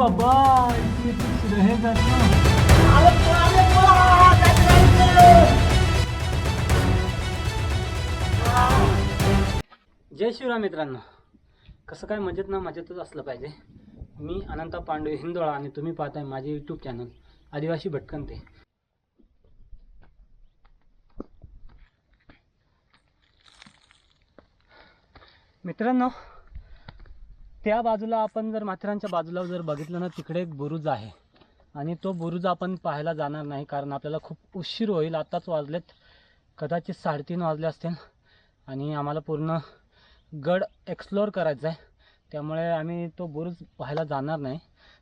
बाबा इतनी कुछ रहेगा जय शिवराम मित्रांनो. कसं काय मजेत ना मजेतच असलं पाहिजे. मी अनंता पांडे हिंदोळा आणि तुम्ही पाहताय माझे यूट्यूब चॅनल आदिवासी भटकंते. मित्रांनो त्या बाजूला आपण जर माथेरानच्या बाजूला जर बघितलं ना तिकडे एक बुरुज आहे. आणि तो बुरुज आपण पाहायला जाणार नाही कारण आपल्याला खूप उशीर होईल. आत्ताच वाजलेत कदाचित साडेतीन वाजले असतील. आणि आम्हाला पूर्ण गड एक्सप्लोअर करायचा आहे. त्यामुळे आम्ही तो बुरुज पाहायला जाणार नाही.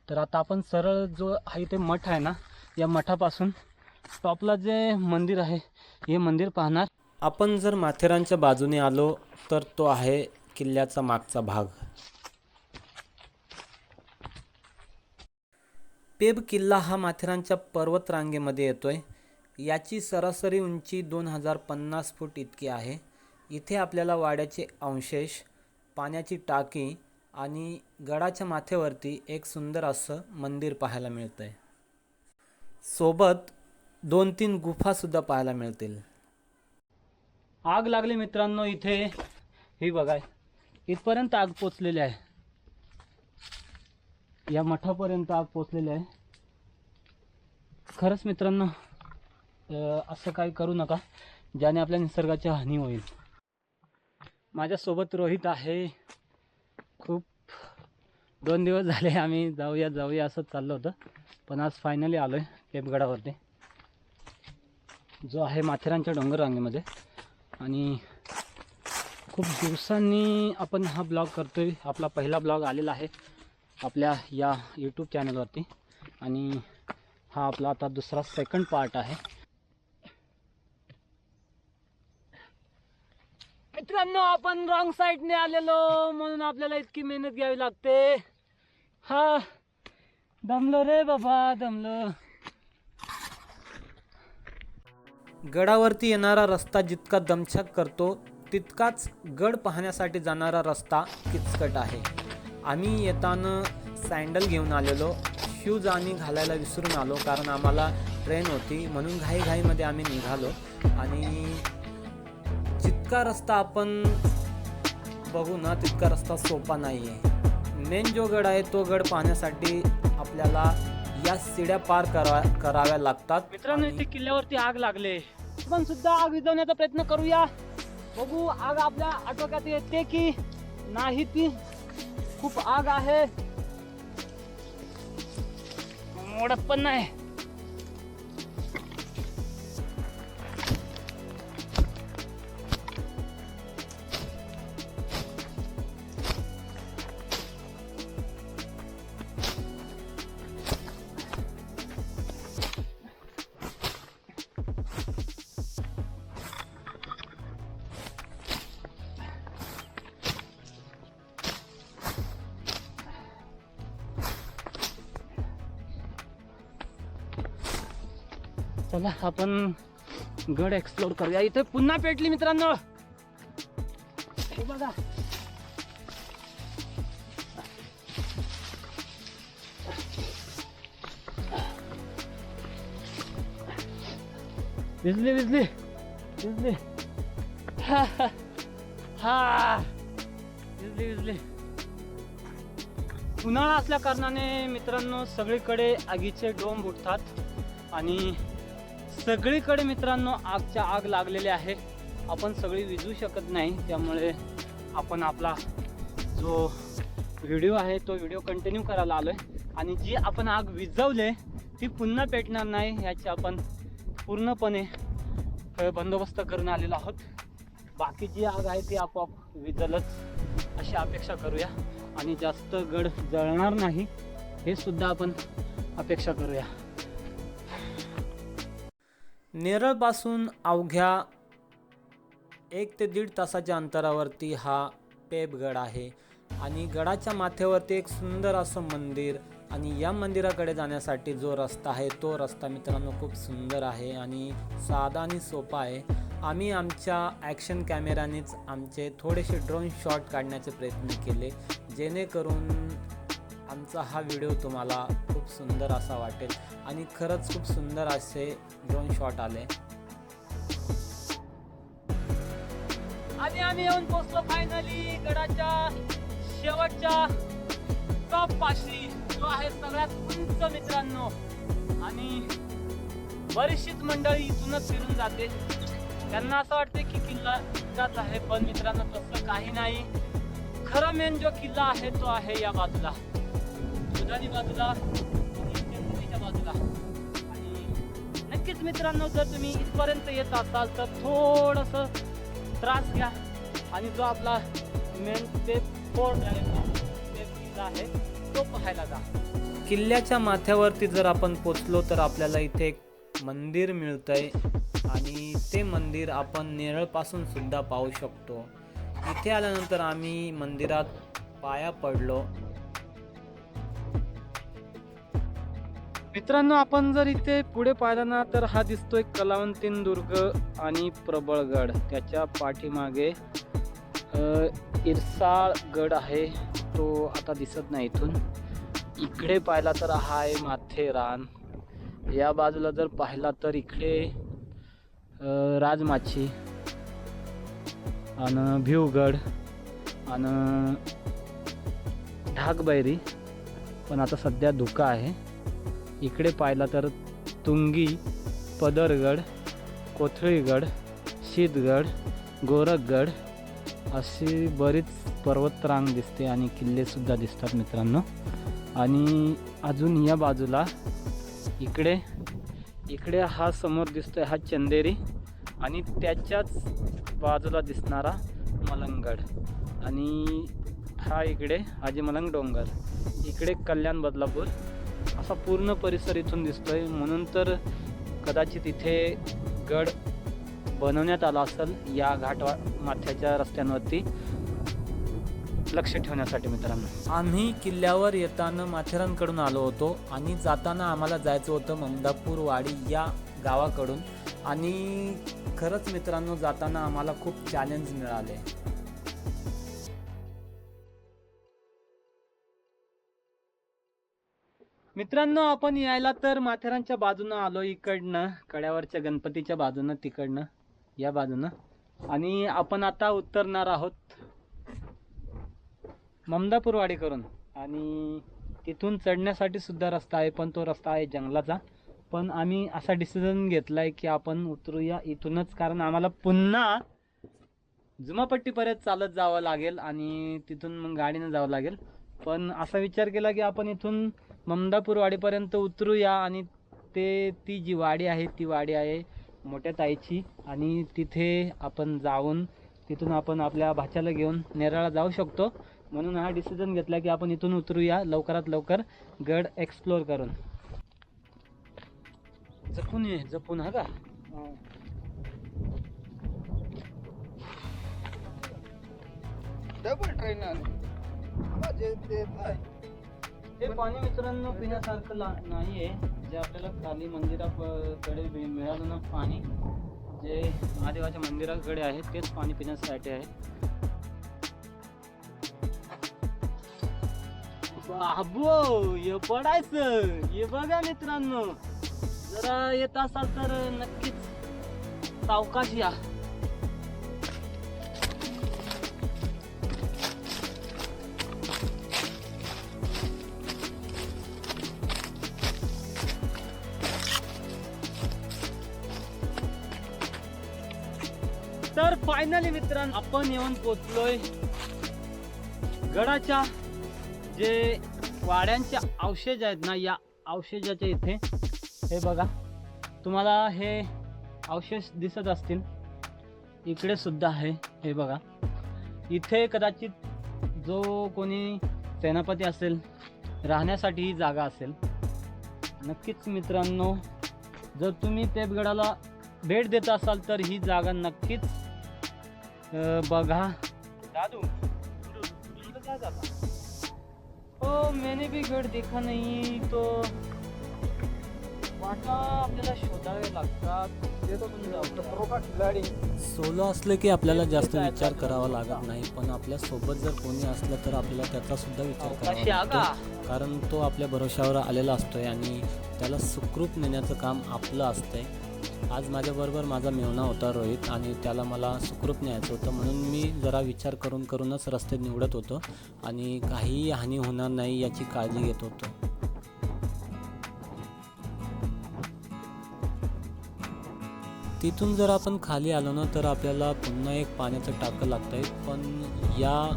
तर आता आपण सरळ जो आहे ते मठ आहे ना या मठापासून टॉपला जे मंदिर आहे हे मंदिर पाहणार. आपण जर माथेरानच्या बाजूने आलो तर तो आहे किल्ल्याचा मागचा भाग. पेब किल्ला हा माथेरानच्या पर्वतरांगेमध्ये येतो आहे याची सरासरी उंची दोन हजार पन्नास फूट इतकी आहे. इथे आपल्याला वाड्याचे अवशेष पाण्याची टाकी आणि गडाच्या माथ्यावरती एक सुंदर असं मंदिर पाहायला मिळतं आहे सोबत दोन तीन गुफासुद्धा पाहायला मिळतील. आग लागली मित्रांनो इथे. ही बघा इथपर्यंत आग पोचलेली आहे. या मठापर्यंत आग पोचलेली आहे. खरंच मित्रांनो असं काही करू नका ज्याने आपल्या निसर्गाची हानी होईल. माझ्यासोबत रोहित आहे. खूप दोन दिवस झाले आम्ही जाऊया जाऊया असं चाललं होतं. पण आज फायनली आलो आहे पेपगडावरती जो आहे माथेरानच्या डोंगर रांगेमध्ये आणि खूप दिवसांनी आपण हा ब्लॉग करतो आहे आपला पहिला ब्लॉग आलेला आहे. आपल्या या यूट्यूब चॅनलवरती आणि हा आपला आता दुसरा सेकंड पार्ट आहे. मित्रांनो आपण रॉंग साईडने आलेलो. म्हणून आपल्याला इतकी मेहनत घ्यावी लागते. हा. दमलो रे बाबा दमलो. गडावरती येणारा रस्ता जितका दमछाक करतो तितकाच गड पाहण्यासाठी जाणारा रस्ता किचकट आहे. आम्ही येताना सँडल घेऊन आलेलो. शूज आणि घालायला विसरून आलो कारण आम्हाला ट्रेन होती. म्हणून घाईघाईमध्ये आम्ही निघालो. आणि जितका रस्ता आपण बघू ना तितका रस्ता सोपा नाही आहे मेन जो गड आहे तो गड पाहण्यासाठी आपल्याला या सिड्या पार करा कराव्या लागतात. मित्रांनो इथे किल्ल्यावरती आग लागले. आपण सुद्धा आग विझवण्याचा प्रयत्न करूया. बघू आग आपल्या आटोक्यात येते की नाही ती. खूप आग आहे. मोडत पण नाही. चला आपण गड एक्सप्लोर करूया. इथे पुन्हा पेटली मित्रांनो. बघा. विजली विजली विजली. हा हा. हा. विजली विजली. उन्हाळा असल्या कारणाने मित्रांनो सगळीकडे आगीचे डोंब उठतात आणि सगळीकडे मित्रांनो आगच्या आग लागलेली आहे. आपण सगळी विजू शकत नाही त्यामुळे आपण आपला जो व्हिडिओ आहे तो व्हिडिओ कंटिन्यू करायला आलो आहे आणि जी आपण आग विजवले ती पुन्हा पेटणार नाही याची आपण पूर्णपणे बंदोबस्त करून आलेलो आहोत. बाकी जी आग आहे ती आपोआप विजलच अशी अपेक्षा करूया. आणि जास्त गड जळणार नाही हे सुद्धा आपण अपेक्षा करूया. नेरळपासून अवघ्या एक ते दीड तासाच्या अंतरावरती हा पेपगड आहे आणि गडाच्या माथ्यावरती एक सुंदर असं मंदिर आणि या मंदिराकडे जाण्यासाठी जो रस्ता आहे तो रस्ता मित्रांनो खूप सुंदर आहे आणि साधा आणि सोपा आहे. आम्ही आमच्या ॲक्शन कॅमेरानेच आमचे थोडेसे ड्रोन शॉट काढण्याचे प्रयत्न केले जेणेकरून आमच्या हा व्हिडिओ तुम्हाला खूप सुंदर असा वाटेल. आणि खरंच खूप सुंदर असे ड्रोन शॉट आले. आणि आम्ही येऊन पोहोचलो फायनली गडाच्या शेवटच्या टॉप पाशी जो आहे सगळ्यात उंच मित्रांनो. आणि बरीचशीच मंडळी इथूनच फिरून जाते. त्यांना असं वाटते की किल्ला इतकाच आहे पण मित्रांनो तसं काही नाही. खरं मेन जो किल्ला आहे तो आहे या बाजूला. उदानी बाजूला आणि बाजूला. आणि नक्कीच मित्रांनो जर तुम्ही इथपर्यंत येत असाल तर थोडंसं त्रास घ्या. आणि जो आपला मेन ते फोर किल्ला आहे तो पाहायला जा. किल्ल्याच्या माथ्यावरती जर आपण पोचलो तर आपल्याला इथे एक मंदिर मिळतंय. आणि ते मंदिर आपण नेरळपासून सुद्धा पाहू शकतो. इथे आल्यानंतर आम्ही मंदिरात पाया पडलो. मित्रांनो आपण जर इथे पुढे पाहिलं ना तर हा दिसतोय कलावंतीन दुर्ग आणि प्रबळगड. त्याच्या पाठीमागे इरसाळ गड आहे. तो आता दिसत नाही इथून. इकडे पाहिला तर हा आहे माथेरान या बाजूला जर पाहिला तर इकडे राजमाची आणि भिवगड आणि ढाकबैरी. पण आता सध्या धुका आहे. इकडे पाहिला तर तुंगी पदरगड कोथळीगड शीतगड गोरखगड अशी बरीच पर्वतरांग दिसते आणि किल्लेसुद्धा दिसतात मित्रांनो. आणि अजून या बाजूला इकडे इकडे हा समोर दिसतोय हा चंदेरी आणि त्याच्याच बाजूला दिसणारा मलंगड. आणि हा इकडे हाजी मलंग डोंगर. इकडे कल्याण बदलापूर असा पूर्ण परिसर इथून दिसतोय. म्हणून तर कदाचित इथे गड बनवण्यात आला असेल या घाट माथ्याच्या रस्त्यांवरती. लक्ष ठेवण्यासाठी मित्रांनो. आम्ही किल्ल्यावर येताना माथेरानकडून आलो होतो आणि जाताना आम्हाला जायचं होतं ममदापूर वाडी या गावाकडून. आणि खरंच मित्रांनो जाताना आम्हाला खूप चॅलेंज मिळाले. मित्रांनो आपण यायला तर माथेरानच्या बाजूनं आलो इकडनं कड्यावरच्या गणपतीच्या बाजूनं तिकडनं या बाजूनं. आणि आपण आता उतरणार आहोत ममदापूरवाडी करून आणि तिथून चढण्यासाठी सुद्धा रस्ता आहे पण तो रस्ता आहे जंगलाचा. पण आम्ही असा डिसिजन घेतला आहे की आपण उतरूया इथूनच कारण आम्हाला पुन्हा जुमापट्टीपर्यंत चालत जावं लागेल आणि तिथून मग गाडीनं जावं लागेल. पण असा विचार केला की आपण इथून ममदापूर वाडीपर्यंत उतरूया आणि ते ती जी वाडी आहे ती वाडी आहे मोठ्या ताईची. आणि तिथे आपण जाऊन तिथून आपण आपल्या भाच्याला घेऊन नेराळा जाऊ शकतो. म्हणून हा डिसिजन घेतला की आपण इथून उतरूया लवकरात लवकर गड एक्सप्लोअर करून. जपून ये जपून हा का? डबल ट्रेन आली. हे पाणी मित्रांनो पिण्यासारखं ला नाही आहे जे आपल्याला खाली मंदिराकडे मिळालं ना पाणी जे महादेवाच्या मंदिराकडे आहे तेच पाणी पिण्यासाठी आहे. बाबो हे पडायचं. हे बघा मित्रांनो. जरा येत असाल तर नक्कीच सावकाश या. तर फायनली मित्रांनो आपण येऊन पोचलोय गडाच्या जे वाड्यांचे अवशेष आहेत ना या अवशेषाच्या इथे. हे बघा तुम्हाला हे अवशेष दिसत असतील. इकडे सुद्धा आहे हे बघा. इथे कदाचित जो कोणी सेनापती असेल राहण्यासाठी ही जागा असेल. नक्कीच मित्रांनो जर तुम्ही तेपगडाला भेट देत असाल तर ही जागा नक्कीच बघा. दादू काय जाता ओ मैंने भी गढ़ देखा नहीं तो वाटा आपल्याला शोधावे लागतात. सोलो असलं की आपल्याला जास्त विचार करावा लागत नाही पण आपल्यासोबत जर कोणी असलं तर आपल्याला त्याचा सुद्धा विचार करावा लागतो. कारण तो आपल्या भरोशावर आलेला असतोय आणि त्याला सुखरूप नेण्याचं काम आपलं असतंय. आज माझ्याबरोबर माझा मेवणा होता रोहित आणि त्याला मला सुखरूप न्यायचं होतं म्हणून मी जरा विचार करून करूनच रस्ते निवडत होतो आणि काहीही हानी होणार नाही याची काळजी घेत होतो. तिथून जर आपण खाली आलो ना तर आपल्याला पुन्हा एक पाण्याचं टाकं लागतं आहे. पण या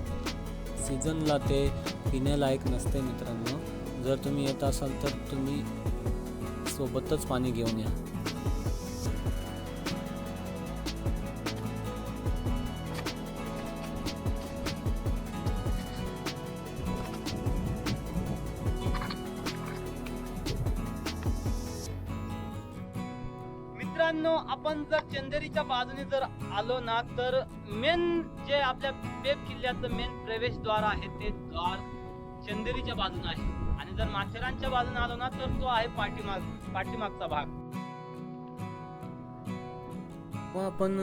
सीझनला ते पिण्यालायक नसते मित्रांनो. जर तुम्ही येत असाल तर तुम्ही सोबतच पाणी घेऊन या. बाजूने जर आलो ना तर मेन जे आपल्या पेप किल्ल्याचं मेन प्रवेशद्वार आहे ते द्वार चंदेरीच्या बाजूने आहे. आणि जर माथेरानच्या बाजूने आलो ना तर तो आहे पाठीमाग पाठीमागचा भाग. जेव्हा आपण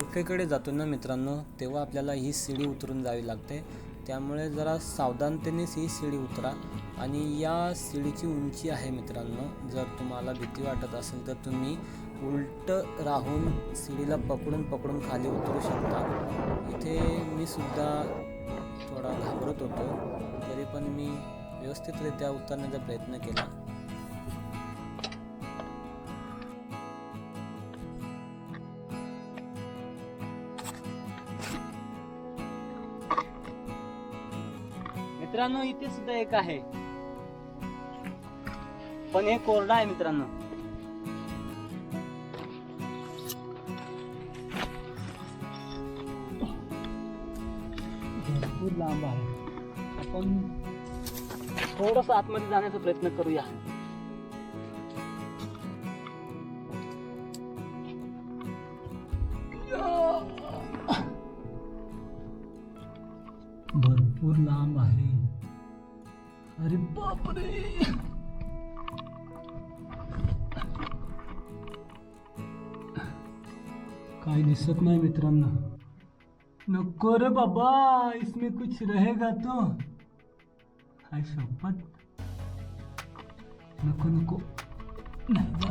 गुफेकडे जातो ना मित्रांनो तेव्हा आपल्याला ही शिडी उतरून जावी लागते. त्यामुळे जरा सावधानतेनेच ही शिडी उतरा. आणि या शिडीची उंची आहे मित्रांनो जर तुम्हाला भीती वाटत असेल तर तुम्ही उलट राहून शिडीला पकडून पकडून खाली उतरू शकता. इथे मी सुद्धा थोडा घाबरत होतो तरी पण मी व्यवस्थितरित्या उतरण्याचा प्रयत्न केला. मित्रांनो इथे सुद्धा एक आहे. पण हे कोरडा आहे मित्रांनो. भरपूर लांब आहे. आपण थोडस आतमध्ये जाण्याचा प्रयत्न करूया. भरपूर लांब आहे. अरे बापरे! काही दिसत नाही मित्रांनो. नको रे बाबा इसमें कुछ रहेगा तो। हाय शपथ नको नको नाही।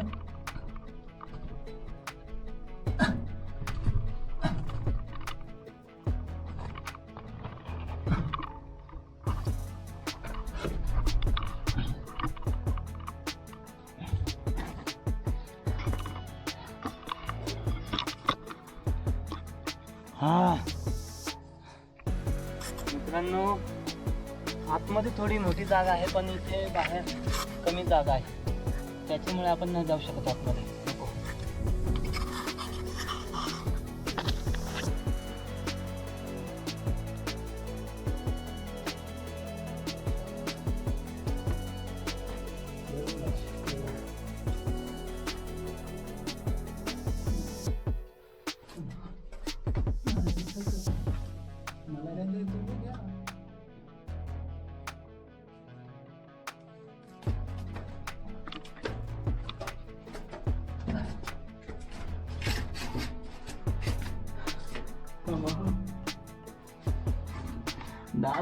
थोडी मोठी जागा आहे पण इथे बाहेर कमी जागा आहे. त्याच्यामुळे आपण न जाऊ शकत आतमध्ये.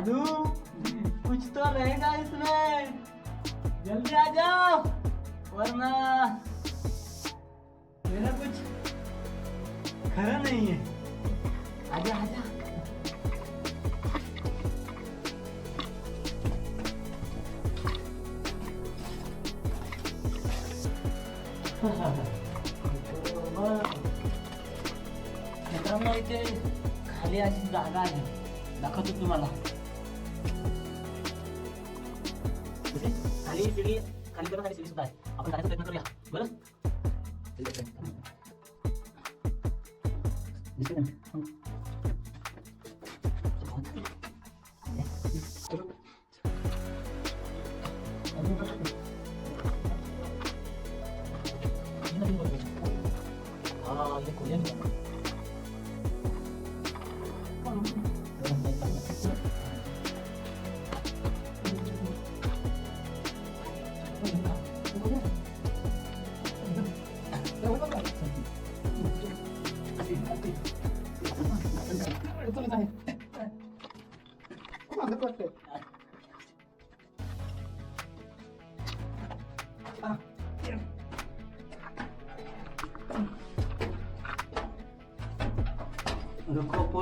दादू कुछ तो रहेगा इसमें। जल्दी आ जाओ वरना मेरा कुछ खरा नहीं है। आजा आजा। मित्रांनो इथे खाली अशी जागा आहे. दाखवतो तुम्हाला. खाली सीडी खाली करून आणि सीडी सुद्धा आहे. आपण जाण्याचा प्रयत्न करूया.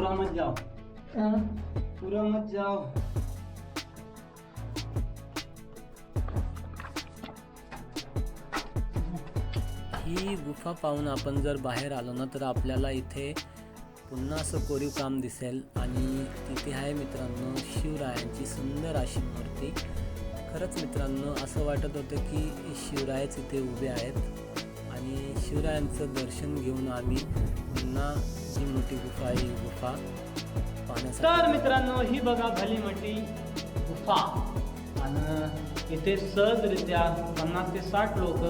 पूरा मत जाओ। पूरा मत जाओ। ही गुफा पाहून आपण जर बाहेर आलो ना तर आपल्याला इथे पुन्हा असं कोरीव काम दिसेल. आणि तिथे आहे मित्रांनो शिवरायांची सुंदर अशी मूर्ती. खरंच मित्रांनो असं वाटत होतं की शिवरायच इथे उभे आहेत. आणि शिवरायांचं दर्शन घेऊन आम्ही पुन्हा जी मोठी गुफा आहे. ही गुफा पाहण्यासाठी. तर मित्रांनो ही बघा भली मोठी गुफा. आणि इथे सहजरित्या पन्नास ते साठ लोक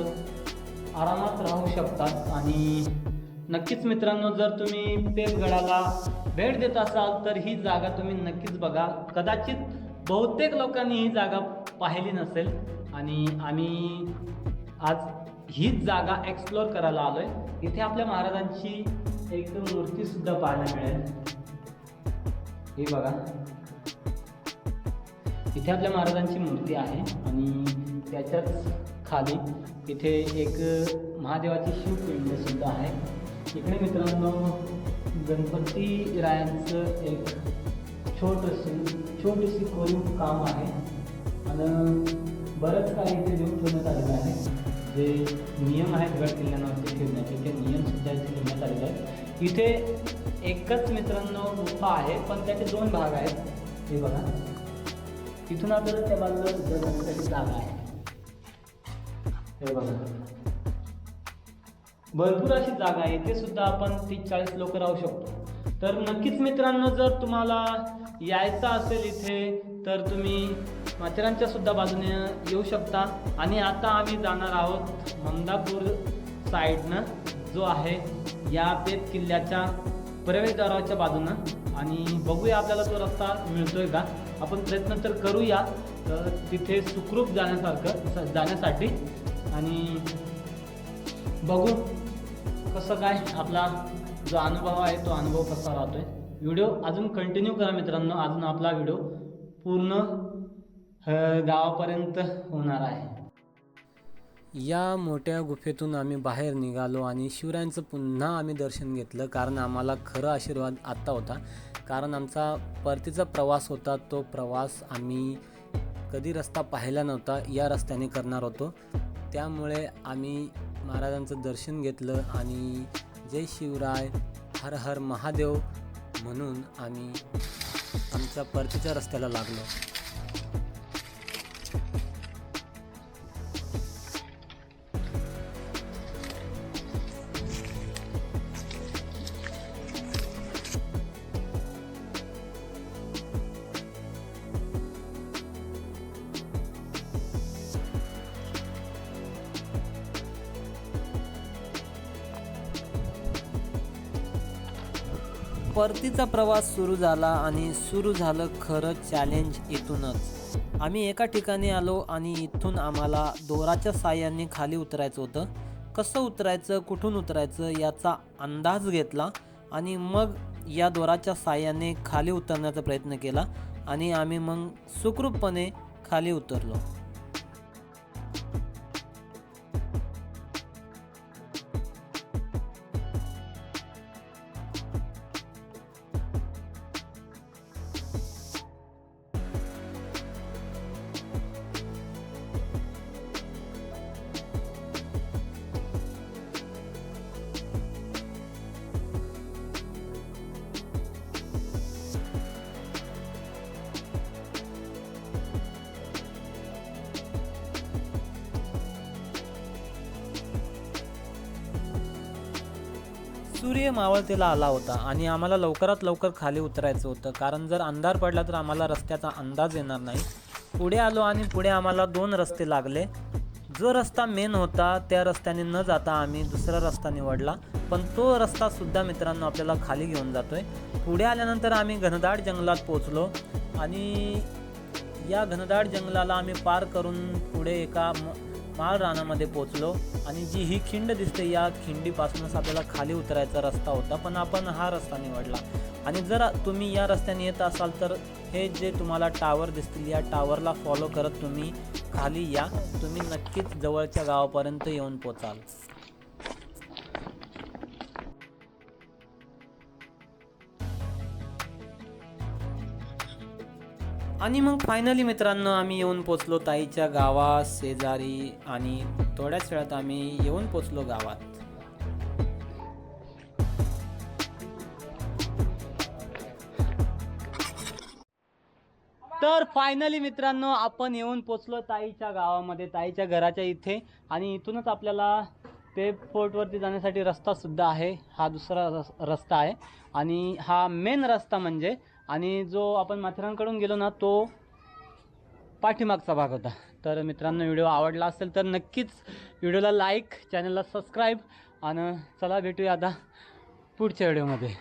आरामात राहू शकतात. आणि नक्कीच मित्रांनो जर तुम्ही पेपगडाला भेट देत असाल तर ही जागा तुम्ही नक्कीच बघा. कदाचित बहुतेक लोकांनी ही जागा पाहिली नसेल. आणि आम्ही आज हीच जागा एक्सप्लोअर करायला आलोय. इथे आपल्या महाराजांची एक मूर्ती सुद्धा पाहायला मिळेल. हे बघा. इथे आपल्या महाराजांची मूर्ती आहे आणि त्याच्याच खाली इथे एक महादेवाची शिवपिंड सुद्धा आहे. इकडे मित्रांनो गणपती रायांचं एक छोटंशी छोटीशी कोरीव काम आहे. आणि बरंच काही इथे देऊन ठेवण्यात आलेलं आहे. जे नियम आहेत गड किल्ल्यांवरती फिरण्याचे ते नियम सुद्धा इथे लिहिण्यात आलेले आहेत. इथे एकच मित्रांनो गुफा आहे पण त्याचे दोन भाग आहेत. हे बघा. तिथून आपल्याला त्या बाजूला सुद्धा जाण्यासाठी जागा आहे. हे बघा. भरपूर अशी जागा आहे. इथे सुद्धा आपण तीस चाळीस लोक राहू शकतो. तर नक्कीच मित्रांनो जर तुम्हाला यायचं असेल इथे तर तुम्ही माथेरानच्या सुद्धा बाजूने येऊ शकता. आणि आता आम्ही जाणार आहोत ममदापूर साईडनं जो आहे या पेत किल्ल्याच्या प्रवेशद्वाराच्या बाजूनं. आणि बघूया आपल्याला तो रस्ता मिळतोय का? आपण प्रयत्न तर करूया तर तिथे सुखरूप जाण्यासारखं जाण्यासाठी. आणि बघू कसं काय आपला जो अनुभव आहे तो अनुभव कसा राहतोय. व्हिडिओ अजून कंटिन्यू करा मित्रांनो. अजून आपला व्हिडिओ पूर्ण गावापर्यंत होणार आहे. या मोठ्या गुफेतून आम्ही बाहेर निघालो आणि शिवरायांचं पुन्हा आम्ही दर्शन घेतलं कारण आम्हाला खरं आशीर्वाद आत्ता होता. कारण आमचा परतीचा प्रवास होता तो प्रवास आम्ही कधी रस्ता पाहिला नव्हता या रस्त्याने करणार होतो. त्यामुळे आम्ही महाराजांचं दर्शन घेतलं आणि जय शिवराय हर हर महादेव म्हणून आम्ही आमच्या परतीच्या रस्त्याला लागलो. परतीचा प्रवास सुरू झाला आणि सुरू झालं खरं चॅलेंज इथूनच. आम्ही एका ठिकाणी आलो आणि इथून आम्हाला दोराच्या साह्याने खाली उतरायचं होतं. कसं उतरायचं कुठून उतरायचं याचा अंदाज घेतला आणि मग या दोराच्या साह्याने खाली उतरण्याचा प्रयत्न केला आणि आम्ही मग सुखरूपपणे खाली उतरलो. सूर्य मावळतेला आला होता आणि आम्हाला लवकरात लवकर खाली उतरायचं होतं. कारण जर अंधार पडला तर आम्हाला रस्त्याचा अंदाज येणार नाही. पुढे आलो आणि पुढे आम्हाला दोन रस्ते लागले. जो रस्ता मेन होता त्या रस्त्याने न जाता आम्ही दुसरा रस्ता निवडला. पण तो रस्ता सुद्धा मित्रांनो आपल्याला खाली घेऊन जातोय. पुढे आल्यानंतर आम्ही घनदाट जंगलात पोचलो आणि या घनदाट जंगलाला आम्ही पार करून पुढे एका माळ रानामध्ये पोचलो आणि जी ही खिंड दिसते या खिंडीपासूनच आपल्याला खाली उतरायचा रस्ता होता पण आपण हा रस्ता निवडला. आणि जर तुम्ही या रस्त्याने येत असाल तर हे जे तुम्हाला टावर दिसतील या टावरला फॉलो करत तुम्ही खाली या. तुम्ही नक्कीच जवळच्या गावापर्यंत येऊन पोचाल. आणि मग फायनली मित्रांनो आम्ही येऊन पोचलो ताईच्या गावा शेजारी आणि थोड्याच वेळात आम्ही येऊन पोचलो गावात. तर फायनली मित्रांनो आपण येऊन पोचलो ताईच्या गावामध्ये ताईच्या घराच्या इथे. आणि इथूनच आपल्याला ते फोर्टवरती जाण्यासाठी रस्ता सुद्धा आहे. हा दुसरा रस रस्ता आहे. आणि हा मेन रस्ता म्हणजे आणि जो आपण माथेरानकडून गेलो ना तो पाठीमागचा भाग होता. तर मित्रांनो व्हिडिओ आवडला असेल तर नक्कीच व्हिडिओला लाईक चॅनलला सबस्क्राईब आणि चला भेटूया आता पुढच्या व्हिडिओमध्ये.